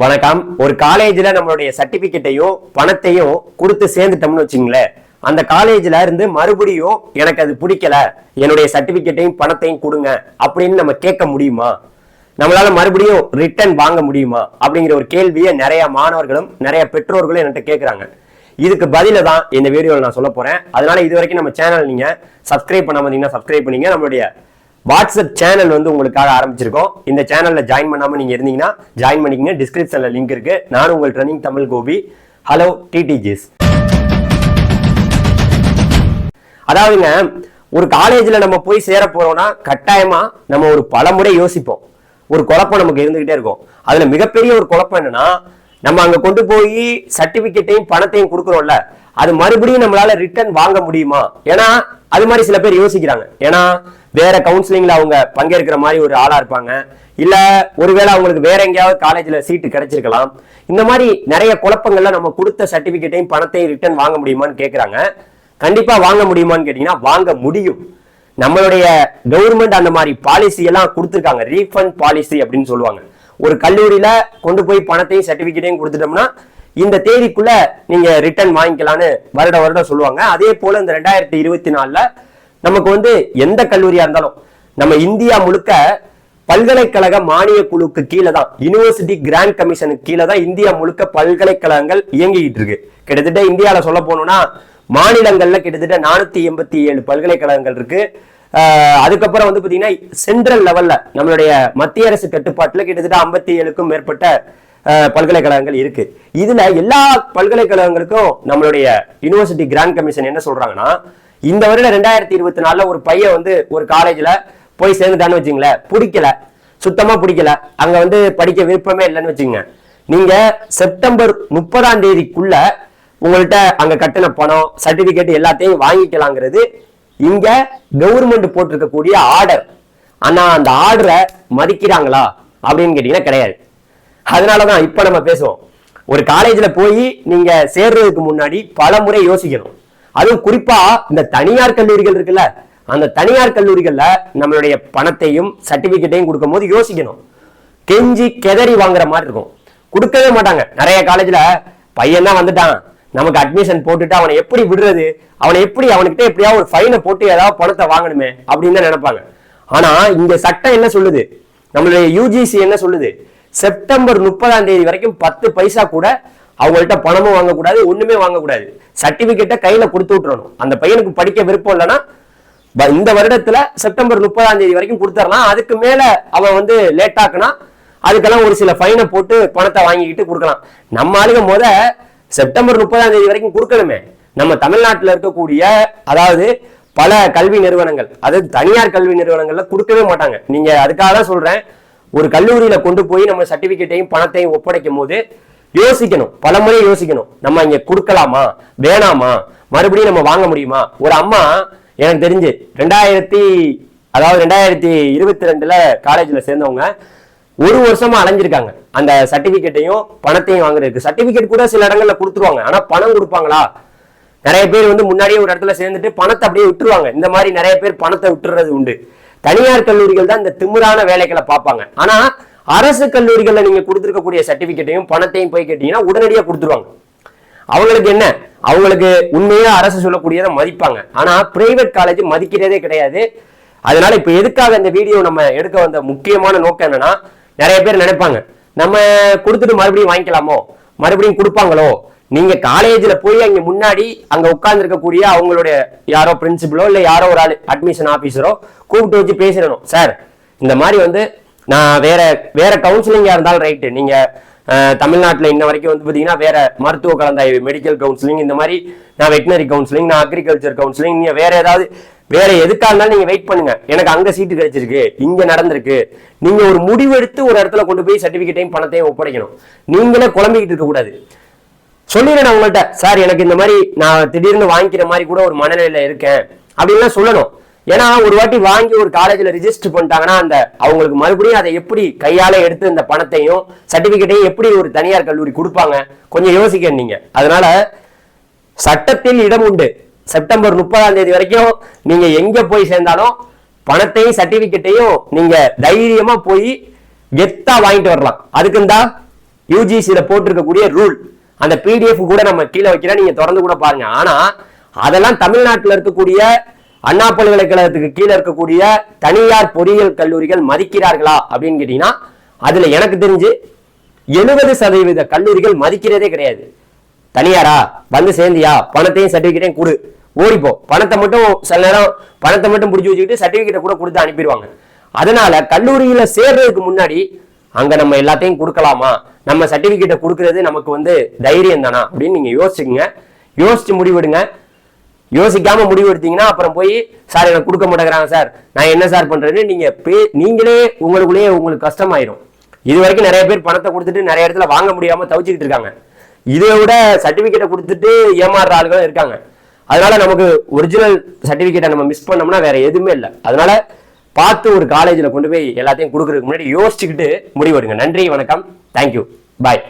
வணக்கம். ஒரு காலேஜ்ல நம்மளுடைய சர்டிஃபிகேட்டையோ பணத்தையோ கொடுத்து சேர்ந்துட்டோம்னு வச்சுங்களேன். அந்த காலேஜ்ல இருந்து மறுபடியும் எனக்கு அது பிடிக்கல. என்னுடைய சர்டிபிகேட்டையும் பணத்தையும் கொடுங்க அப்படின்னு நம்ம கேட்க முடியுமா? நம்மளால மறுபடியும் ரிட்டர்ன் வாங்க முடியுமா? அப்படிங்கிற ஒரு கேள்வியை நிறைய மாணவர்களும் நிறைய பெற்றோர்களும் என்கிட்ட கேட்குறாங்க. இதுக்கு பதில தான் இந்த வீடியோவில் நான் சொல்ல போறேன். அதனால இது வரைக்கும் நம்ம சேனல் நீங்க சப்ஸ்கிரைப் பண்ண இருந்தீங்கன்னா சப்ஸ்கிரைப் பண்ணீங்க. நம்மளுடைய வாட்ஸ்அப் சேனல் வந்து உங்களுக்காக ஆரம்பிச்சிருக்கோம். இந்த சேனல்ல ஜாயின் பண்ணாம நீங்க இருந்தீங்கன்னா ஜாயின் பண்ணிக்கங்க. டிஸ்கிரிப்ஷன்ல லிங்க் இருக்கு. நான் உங்கள் ட்ரெனிங் தமிழ் கோபி ஹலோ டிடிஜிஸ் அதாவதுங்க ஒரு காலேஜ்ல நம்ம போய் சேர போறோம்னா கட்டாயமா நம்ம ஒரு பலமுறை யோசிப்போம். ஒரு குழப்பம் நமக்கு இருந்துகிட்டே இருக்கும். அதுல மிகப்பெரிய ஒரு குழப்பம் என்னன்னா நம்ம அங்க கொண்டு போய் சர்டிபிகேட்டையும் பணத்தையும் கொடுக்குறோம்ல அது மறுபடியும் நம்மளால ரிட்டர்ன் வாங்க முடியுமா? ஏன்னா அது மாதிரி சில பேர் யோசிக்கிறாங்க. ஏன்னா வேற கவுன்சிலிங்ல அவங்க பங்கேற்கிற மாதிரி ஒரு ஆளா இருப்பாங்க. இல்ல ஒருவேளை அவங்களுக்கு வேற எங்கேயாவது காலேஜ்ல சீட்டு கிடைச்சிருக்கலாம். இந்த மாதிரி நிறைய குழப்பங்கள்ல நம்ம கொடுத்த சர்டிபிகேட்டையும் பணத்தையும் ரிட்டர்ன் வாங்க முடியுமான்னு கேக்குறாங்க. கண்டிப்பா வாங்க முடியுமான்னு கேட்டீங்கன்னா வாங்க முடியும். நம்மளுடைய கவர்மெண்ட் அந்த மாதிரி பாலிசி எல்லாம் கொடுத்துருக்காங்க. ரீஃபண்ட் பாலிசி அப்படின்னு சொல்லுவாங்க. ஒரு கல்லூரியில கொண்டு போய் பணத்தையும் சர்டிபிகேட்டையும் கொடுத்துட்டோம்னா இந்த தேதிக்குள்ள நீங்க ரிட்டர்ன் வாங்கிக்கலாம்னு வருட வருடம் சொல்லுவாங்க. அதே போல இந்த ரெண்டாயிரத்தி இருபத்தி நாலுல நமக்கு வந்து எந்த கல்லூரியா இருந்தாலும் நம்ம இந்தியா முழுக்க பல்கலைக்கழக மானிய குழுக்கு கீழே தான் யூனிவர்சிட்டி கிராண்ட் கமிஷனுக்கு கீழே தான் இந்தியா முழுக்க பல்கலைக்கழகங்கள் இயங்கிட்டு இருக்கு. கிட்டத்தட்ட இந்தியாவில் சொல்ல போனோம்னா மாநிலங்கள்ல கிட்டத்தட்ட நானூத்தி எண்பத்தி ஏழு பல்கலைக்கழகங்கள் இருக்கு. அதுக்கப்புறம் வந்து பாத்தீங்கன்னா சென்ட்ரல் லெவல்ல நம்மளுடைய மத்திய அரசு கட்டுப்பாட்டுல கிட்டத்தட்ட ஐம்பத்தி ஏழுக்கும் மேற்பட்ட ஆஹ் பல்கலைக்கழகங்கள் இருக்கு. இதுல எல்லா பல்கலைக்கழகங்களுக்கும் நம்மளுடைய யூனிவர்சிட்டி கிராண்ட் கமிஷன் என்ன சொல்றாங்கன்னா இந்த வருடம் ரெண்டாயிரத்தி இருபத்தி நாலுல ஒரு பையன் வந்து ஒரு காலேஜ்ல போய் சேர்ந்துட்டான்னு வச்சுங்களேன். பிடிக்கல. சுத்தமா பிடிக்கல. அங்க வந்து படிக்க விருப்பமே இல்லைன்னு வச்சுங்க நீங்க செப்டம்பர் முப்பதாம் தேதிக்குள்ள உங்கள்கிட்ட அங்க கட்டின பணம் சர்டிபிகேட் எல்லாத்தையும் வாங்கிக்கலாங்கிறது இங்க கவர்மெண்ட் போட்டிருக்கக்கூடிய ஆர்டர் ஆனா அந்த ஆர்டரை மதிக்கிறாங்களா? அப்படின்னு கேட்டீங்கன்னா கிடையாது. அதனாலதான் இப்ப நம்ம பேசுவோம். ஒரு காலேஜ்ல போய் நீங்க சேர்றதுக்கு முன்னாடி பல முறை யோசிக்கணும். அதுவும் குறிப்பா இந்த தனியார் கல்லூரிகள் இருக்குல்ல அந்த தனியார் கல்லூரிகள்ல நம்மளுடைய பணத்தையும் சர்டிபிகேட்டையும் கொடுக்கும் போது யோசிக்கணும். கெஞ்சி கெதறி வாங்குற மாதிரி இருக்கும். கொடுக்கவே மாட்டாங்க. நிறைய காலேஜ்ல பையன் தான் வந்துட்டான். நமக்கு அட்மிஷன் போட்டுட்டு அவனை எப்படி விடுறது? அவனை எப்படி அவனுக்கிட்ட எப்படியாவது ஒரு ஃபைனை போட்டு ஏதாவது பணத்தை வாங்கணுமே அப்படின்னு தான் நினைப்பாங்க. ஆனா இந்த சட்டம் என்ன சொல்லுது? நம்மளுடைய யூஜிசி என்ன சொல்லுது? செப்டம்பர் முப்பதாம் தேதி வரைக்கும் பத்து பைசா கூட அவங்கள்ட்ட பணமும் வாங்கக்கூடாது ஒண்ணுமே வாங்கக்கூடாது. சர்டிபிகேட்டை கையில கொடுத்து விட்டுறணும். அந்த பையனுக்கு படிக்க விருப்பம் இல்லைன்னா இந்த வருடத்துல செப்டம்பர் முப்பதாம் தேதி வரைக்கும் கொடுத்துடலாம் அதுக்கு மேல அவன் வந்து லேட் ஆக்குனா அதுக்கெல்லாம் ஒரு சில ஃபைனை போட்டு பணத்தை வாங்கிக்கிட்டு கொடுக்கலாம். நம்ம ஆளுங்க முத செப்டம்பர் முப்பதாம் தேதி வரைக்கும் கொடுக்கணுமே நம்ம தமிழ்நாட்டில் இருக்கக்கூடிய அதாவது பல கல்வி நிறுவனங்கள் அதாவது தனியார் கல்வி நிறுவனங்கள்ல கொடுக்கவே மாட்டாங்க. நீங்க அதுக்காக தான் சொல்றேன். ஒரு கல்லூரியில கொண்டு போய் நம்ம சர்டிபிகேட்டையும் பணத்தையும் ஒப்படைக்கும் போது யோசிக்கணும். பல முறை யோசிக்கணும். நம்ம இங்க கொடுக்கலாமா? வேணாமா? மறுபடியும் நம்ம வாங்க முடியுமா? ஒரு அம்மா எனக்கு தெரிஞ்சு ரெண்டாயிரத்தி அதாவது ரெண்டாயிரத்தி இருபத்தி ரெண்டுல காலேஜ்ல சேர்ந்தவங்க ஒரு வருஷமா அலைஞ்சிருக்காங்க. அந்த சர்டிபிகேட்டையும் பணத்தையும் வாங்குறதுக்கு. சர்டிபிகேட் கூட சில இடங்கள்ல கொடுத்துருவாங்க. ஆனா பணம் கொடுப்பாங்களா? நிறைய பேர் வந்து முன்னாடியே ஒரு இடத்துல சேர்ந்துட்டு பணத்தை அப்படியே விட்டுருவாங்க. இந்த மாதிரி நிறைய பேர் பணத்தை விட்டுறது உண்டு. தனியார் கல்லூரிகள் தான் இந்த திமிரான வேலைகளை பார்ப்பாங்க. ஆனா அரசு கல்லூரிகள்ல நீங்க கொடுத்துருக்கக்கூடிய சர்டிபிகேட்டையும் பணத்தையும் போய் கேட்டீங்கன்னா உடனடியாக கொடுத்துருவாங்க. அவங்களுக்கு என்ன? அவங்களுக்கு உண்மையா அரசு சொல்லக்கூடியதை மதிப்பாங்க. ஆனா பிரைவேட் காலேஜ் மதிக்கிறதே கிடையாது. அதனால இப்ப எதுக்காக இந்த வீடியோ நம்ம எடுக்க வந்த முக்கியமான நோக்கம் என்னன்னா நிறைய பேர் நினைப்பாங்க. நம்ம கொடுத்துட்டு மறுபடியும் வாங்கிக்கலாமோ? மறுபடியும் கொடுப்பாங்களோ? நீங்க காலேஜ்ல போய் அங்க முன்னாடி அங்க உட்கார்ந்து இருக்கக்கூடிய அவங்களுடைய யாரோ பிரின்சிபலோ இல்ல யாரோ ஒரு ஆள் அட்மிஷன் ஆபீசரோ கூப்பிட்டு வச்சு பேசிடணும். சார் இந்த மாதிரி வந்து நான் வேற வேற கவுன்சிலிங்கா இருந்தாலும் ரைட்டு நீங்க தமிழ்நாட்டில் இன்ன வரைக்கும் வந்து பார்த்தீங்கன்னா வேற மருத்துவ கலந்தாய்வு மெடிக்கல் கவுன்சிலிங் இந்த மாதிரி நான் வெட்டினரி கவுன்சிலிங் நான் அக்ரிகல்ச்சர் கவுன்சிலிங் நீங்கள் வேற ஏதாவது வேற எதுக்காக இருந்தாலும் நீங்க வெயிட் பண்ணுங்க. எனக்கு அங்க சீட்டு கிடைச்சிருக்கு இங்க நடந்திருக்கு. நீங்க ஒரு முடிவு எடுத்து ஒரு இடத்துல கொண்டு போய் சர்டிபிகேட்டையும் பணத்தையும் ஒப்படைக்கணும். நீங்களே குழம்பிக்கிட்டு இருக்க கூடாது. சொல்லிடுறேன் நான் உங்கள்கிட்ட சார் எனக்கு இந்த மாதிரி நான் திடீர்னு வாங்கிக்கிற மாதிரி கூட ஒரு மனநிலையில இருக்கேன். அப்படின்லாம் சொல்லணும். ஏன்னா ஒரு வாட்டி வாங்கி ஒரு காலேஜ்ல ரிஜிஸ்டர் பண்ணிட்டாங்கன்னா அந்த அவங்களுக்கு மறுபடியும் அதை எப்படி கையால எடுத்து இந்த பணத்தையும் சர்டிபிகேட்டையும் எப்படி ஒரு தனியார் கல்லூரி கொடுப்பாங்க? கொஞ்சம் யோசிக்க நீங்க. அதனால சட்டத்தில் இடம் உண்டு. செப்டம்பர் முப்பதாம் தேதி வரைக்கும் நீங்க எங்க போய் சேர்ந்தாலும் பணத்தையும் சர்டிபிகேட்டையும் நீங்க தைரியமா போய் கெத்தா வாங்கிட்டு வரலாம். அதுக்குந்தா யூஜிசியில போட்டிருக்கக்கூடிய ரூல் அந்த பிடிஎஃப் கூட நம்ம கீழே வைக்கிறேன் நீங்க திறந்து கூட பாருங்க. ஆனா அதெல்லாம் தமிழ்நாட்டில் இருக்கக்கூடிய அண்ணா பல்கலைக்கழகத்துக்கு கீழே இருக்கக்கூடிய தனியார் பொறியியல் கல்லூரிகள் மதிக்கிறார்களா அப்படின்னு கேட்டீங்கன்னா அதுல எனக்கு தெரிஞ்சு எழுபது சதவீத கல்லூரிகள் மதிக்கிறதே கிடையாது. தனியாரா? வந்து சேர்ந்தியா? பணத்தையும் சர்டிபிகேட்டையும் கொடு. ஓடிப்போ. பணத்தை மட்டும் சில நேரம் பணத்தை மட்டும் பிடிச்சி வச்சுக்கிட்டு சர்டிபிகேட்டை கூட கொடுத்து அனுப்பிடுவாங்க. அதனால கல்லூரியில சேர்றதுக்கு முன்னாடி அங்க நம்ம எல்லாத்தையும் கொடுக்கலாமா? நம்ம சர்டிபிகேட்டை கொடுக்கறது நமக்கு வந்து தைரியம் தானா அப்படின்னு நீங்க யோசிச்சுங்க யோசிச்சு முடிவெடுங்க. யோசிக்காம முடிவு எடுத்தீங்கன்னா அப்புறம் போய் சார் எனக்கு கொடுக்க மாட்டேங்கிறாங்க சார். நான் என்ன சார் பண்றேன்னு நீங்க பே- நீங்களே உங்களுக்குள்ளேயே உங்களுக்கு கஷ்டமாயிரும். இது வரைக்கும் நிறைய பேர் பணத்தை கொடுத்துட்டு நிறைய இடத்துல வாங்க முடியாம தவிச்சுக்கிட்டு இருக்காங்க. இதை விட சர்டிபிகேட்டை கொடுத்துட்டு ஏமாறுற ஆளுகளும் இருக்காங்க. அதனால நமக்கு ஒரிஜினல் சர்டிபிகேட்டை நம்ம மிஸ் பண்ணோம்னா வேற எதுவுமே இல்லை. அதனால பார்த்து ஒரு காலேஜில் கொண்டு போய் எல்லாத்தையும் கொடுக்கறதுக்கு முன்னாடி யோசிச்சுக்கிட்டு முடிவெடுங்க. நன்றி வணக்கம். Thank you bye